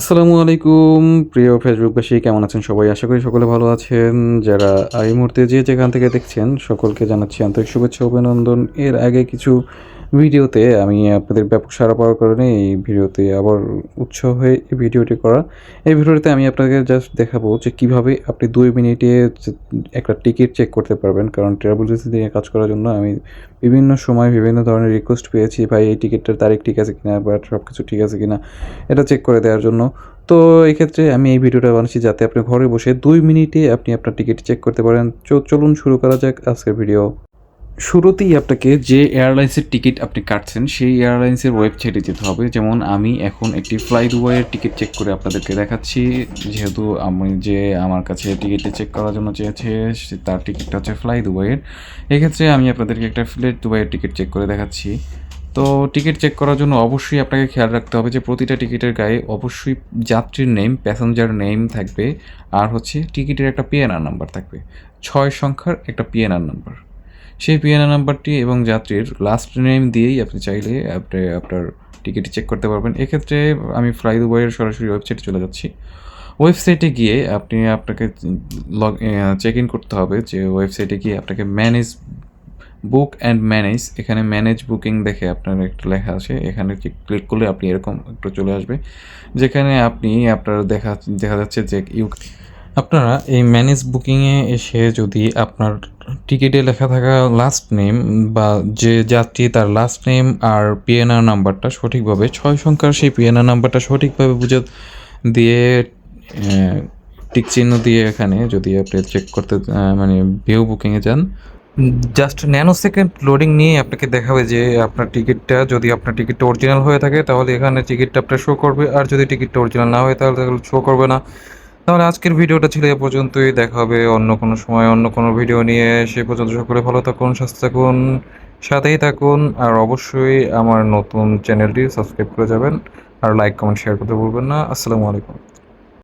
আসসালামু আলাইকুম। প্রিয় ফেসবুকবাসী কেমন আছেন সবাই? আশা করি সকলে ভালো আছেন। যারা এই মুহূর্তে যে যেখান থেকে দেখছেন, সকলকে জানাচ্ছি আন্তরিক শুভেচ্ছা, অভিনন্দন। এর আগে কিছু ভিডিওতে আমি আপনাদের ব্যাপক সারা পাওয়ার কারণে এই ভিডিওতে আবার উৎসাহ হয়ে এই ভিডিওটি করা। এই ভিডিওতে আমি আপনাকে জাস্ট দেখাবো যে কীভাবে আপনি দুই মিনিটে একটা টিকিট চেক করতে পারবেন। কারণ ট্রাভেল এজেন্সি নিয়ে কাজ করার জন্য আমি বিভিন্ন সময় বিভিন্ন ধরনের রিকোয়েস্ট পেয়েছি, ভাই, এই টিকিটটার তারিখ ঠিক আছে কিনা বা সব কিছু ঠিক আছে কিনা? এটা চেক করে দেওয়ার জন্য। তো এই ক্ষেত্রে আমি এই ভিডিওটা বানাচ্ছি যাতে আপনি ঘরে বসে দুই মিনিটে আপনি আপনার টিকিট চেক করতে পারেন। চলুন শুরু করা যাক আজকের ভিডিও শুরুতেই আপনাকে যে এয়ারলাইন্সের টিকিট আপনি কাটছেন, সেই এয়ারলাইন্সের ওয়েবসাইটে যেতে হবে। যেমন আমি এখন একটি ফ্লাই দুবাইয়ের টিকিট চেক করে আপনাদেরকে দেখাচ্ছি। যেহেতু আমি যে আমার কাছে টিকিটটা চেক করার জন্য চেয়েছে তার টিকিটটা হচ্ছে ফ্লাই দুবাইয়ের এক্ষেত্রে আমি আপনাদেরকে একটা ফ্লাইট দুবাইয়ের টিকিট চেক করে দেখাচ্ছি। তো টিকিট চেক করার জন্য অবশ্যই আপনাকে খেয়াল রাখতে হবে যে প্রতিটা টিকিটের গায়ে অবশ্যই যাত্রীর নেম প্যাসেঞ্জার নেম থাকবে। আর হচ্ছে টিকিটের একটা পিএনআর নাম্বার থাকবে। ছয় সংখ্যার একটা পিএনআর নাম্বার সেই পিএনআর নাম্বারটি এবং যাত্রীর লাস্ট নেম দিয়েই আপনি চাইলে আপনি আপনার টিকিট চেক করতে পারবেন। এক্ষেত্রে আমি ফ্লাই দুবাইয়ের সরাসরি ওয়েবসাইটে চলে যাচ্ছি। ওয়েবসাইটে গিয়ে আপনি আপনাকে লগ চেক ইন করতে হবে যে ওয়েবসাইটে গিয়ে আপনাকে ম্যানেজ বুক অ্যান্ড ম্যানেজ এখানে ম্যানেজ বুকিং দেখে আপনার একটা লেখা আছে। এখানে ক্লিক করলে আপনি এরকম একটু চলে আসবে। যেখানে আপনি আপনার দেখা দেখা যাচ্ছে যে ইউ আপনারা এই ম্যানেজ বুকিংয়ে এসে যদি আপনার টিকিটে লেখা থাকা লাস্ট নেম বা যে যাত্রী তার লাস্ট নেম আর পিএনআর নাম্বারটা সঠিকভাবে, ছয় সংখ্যার সেই পিএনআর নাম্বারটা সঠিকভাবে বুঝে দিয়ে টিক চিহ্ন দিয়ে এখানে যদি আপনি চেক করতে মানে ভিউ বুকিংয়ে যান জাস্ট ন্যানো সেকেন্ড লোডিং নিয়ে আপনাকে দেখাবে যে আপনার টিকিটটা যদি আপনার টিকিটটা অরিজিনাল হয়ে থাকে, তাহলে এখানে টিকিটটা আপনার শো করবে, আর যদি টিকিটটা অরিজিনাল না হয় তাহলে শো করবে না। তাহলে আজকের ভিডিওটা ছিল এ পর্যন্তই। দেখা হবে অন্য কোনো সময়, অন্য কোনো ভিডিও নিয়ে। সে পর্যন্ত সকলে ভালো থাকুন, সুস্থ থাকুন, সাথেই থাকুন। আর অবশ্যই আমার নতুন চ্যানেলটি সাবস্ক্রাইব করে যাবেন। আর লাইক, কমেন্ট, শেয়ার করতে ভুলবেন না। আসসালামু আলাইকুম।